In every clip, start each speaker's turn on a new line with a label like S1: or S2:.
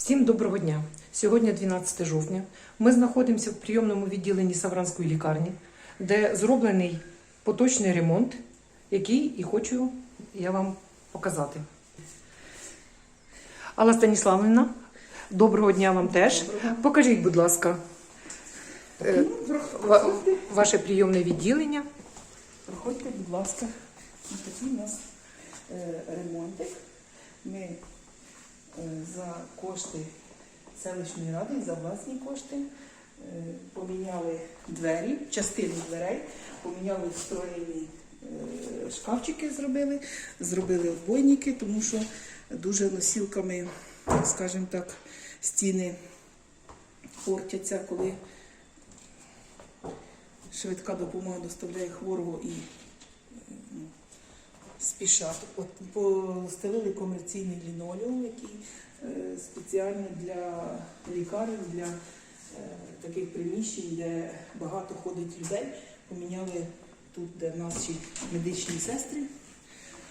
S1: Всім доброго дня! Сьогодні 12 жовтня. Ми знаходимося в прийомному відділенні Савранської лікарні, де зроблений поточний ремонт, який і хочу я вам показати. Алла Станіславівна, доброго дня вам теж. Покажіть, будь ласка, е, ва- ваше прийомне відділення.
S2: Проходьте, будь ласка. Ось такий у нас е, ремонтик. Ми за кошти селищної ради, за власні кошти. Е, поміняли двері, частину дверей, поміняли встроєні е, шкафчики, зробили, зробили отбойники, тому що дуже носілками, скажімо так, стіни портяться, коли швидка допомога доставляє хворого і спішать. От постелили комерційний лінолеум, який е, спеціально для лікарень, для е, таких приміщень, де багато ходить людей. Поміняли тут, де наші медичні сестри.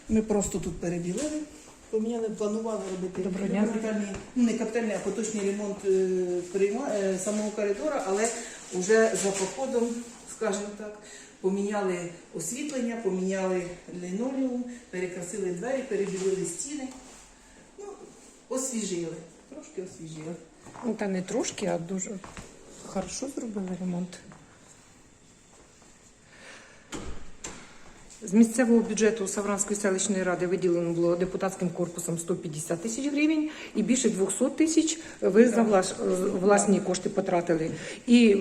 S2: Ми просто тут перебілили. Поміняли, планували робити капітальний, ну не капітальний, а поточний ремонт е, прийма, е, самого коридора, але вже за походом, скажімо так, поміняли освітлення, поміняли лінолеум, перекрасили двері, перебілили стіни. Ну, освіжили, трошки освіжили.
S1: Ну, Та не трошки, а дуже хорошо зробили ремонт. З місцевого бюджету Савранської селищної ради виділено було депутатським корпусом 150 тисяч гривень і більше 200 тисяч ви за влас- власні кошти потратили. І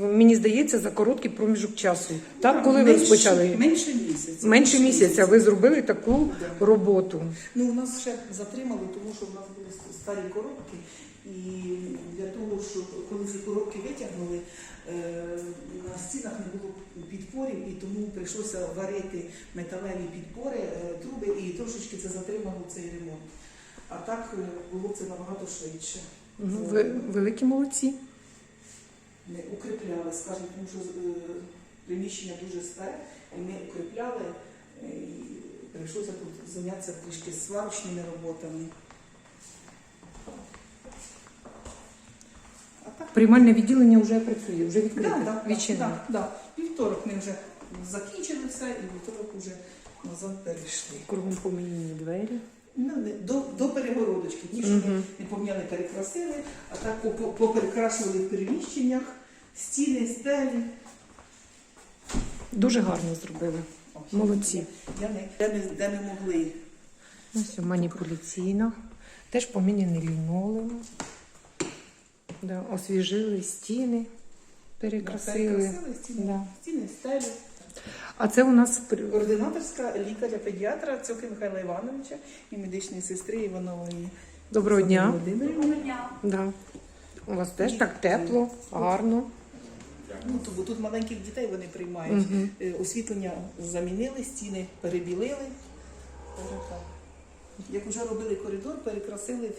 S1: мені здається, за короткий проміжок часу. Так, коли ви розпочали?
S2: Менше місяця.
S1: Менше місяця ви зробили таку роботу.
S2: Ну, у нас ще затримали, тому що в нас були старі коробки, і для того, щоб коли ці коробки витягнули, е, на стінах не було підпорів, і тому прийшлося варити металеві підпори, е, труби, і трошечки це затримало цей ремонт. А так е, було це набагато швидше.
S1: Ну, Ви великі молодці.
S2: Ми укріпляли, скажімо, тому що приміщення дуже старе, і ми укріпляли, і прийшлося тут зайнятися трішки сварочними роботами. А так,
S1: Приймальне відділення вже працює, вже відкрите,
S2: да, да,
S1: відчинено.
S2: да, да. Вівторок ми вже закінчили все, і вівторок вже назад перейшли.
S1: Кругом поміняні двері.
S2: Ну, до, до перегородочки. Ті, що ми
S1: Мгм.
S2: не поміняли, перекрасили, а так по- по- поперекрашували в приміщеннях, стіни, стелі.
S1: Дуже гарно зробили.
S2: Ось,
S1: Молодці.
S2: Я не, де, ми, де ми могли.
S1: Ось маніпуляційна. Теж поміняний лінолеум. Да, освіжили стіни, перекрасили.
S2: Перекрасили стіни,
S1: Да.
S2: стіни, стелі.
S1: А це у нас
S2: Координаторська лікаря-педіатра Цьоки Михайла Івановича і медичної сестри Іванової.
S1: доброго дня.
S2: Володимирівни.
S1: Да. У вас теж так тепло, гарно.
S2: Ну, бо тут маленьких дітей вони приймають. Е, Освітлення замінили, стіни перебілили. Як вже робили коридор, перекрасили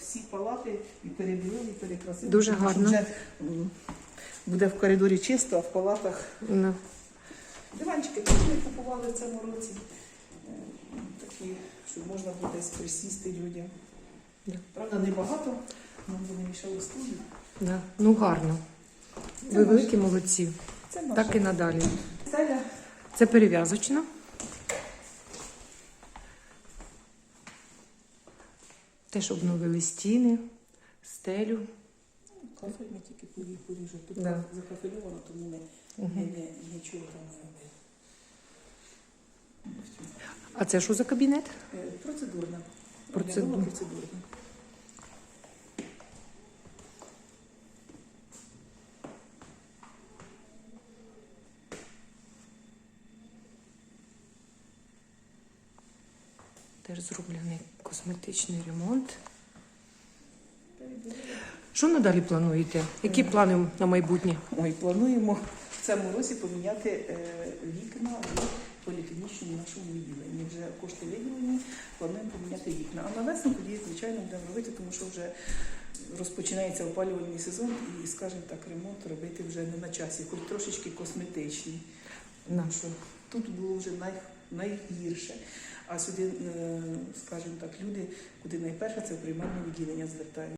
S2: всі палати і перебілили, і перекрасили.
S1: Дуже
S2: Тому
S1: гарно.
S2: Вже буде в коридорі чисто, а в палатах
S1: Ну,
S2: диванчики теж ми купували в цьому році. Е, Такі, щоб можна було десь присісти людям.
S1: Да.
S2: Правда, небагато, нам би не мішало студію.
S1: да. ну гарно.
S2: Це
S1: Ви великі молодці.
S2: Це
S1: Так і надалі.
S2: стеля.
S1: Це перев'язочна. Теж обновили стіни, стелю.
S2: Кафель ми тільки порі- поріжемо. Тут
S1: Да.
S2: закафельовано, тому ми
S1: Мгм.
S2: не, нічого там не робили.
S1: А це що за кабінет?
S2: Е, Процедурна. Процедурна.
S1: Теж зроблений косметичний ремонт. Що надалі плануєте? Які плани на майбутнє?
S2: Ой, плануємо в цьому році поміняти е, вікна в поліклінічному нашому відділенні. Вже кошти виділені, плануємо поміняти вікна. А на весну тоді, звичайно, будемо робити, тому що вже розпочинається опалювальний сезон і, скажімо так, ремонт робити вже не на часі, хоч трошечки косметичний. Тому що тут було вже най, найгірше. А сюди, е, скажімо так, люди, куди найперше це приймальне відділення звертають.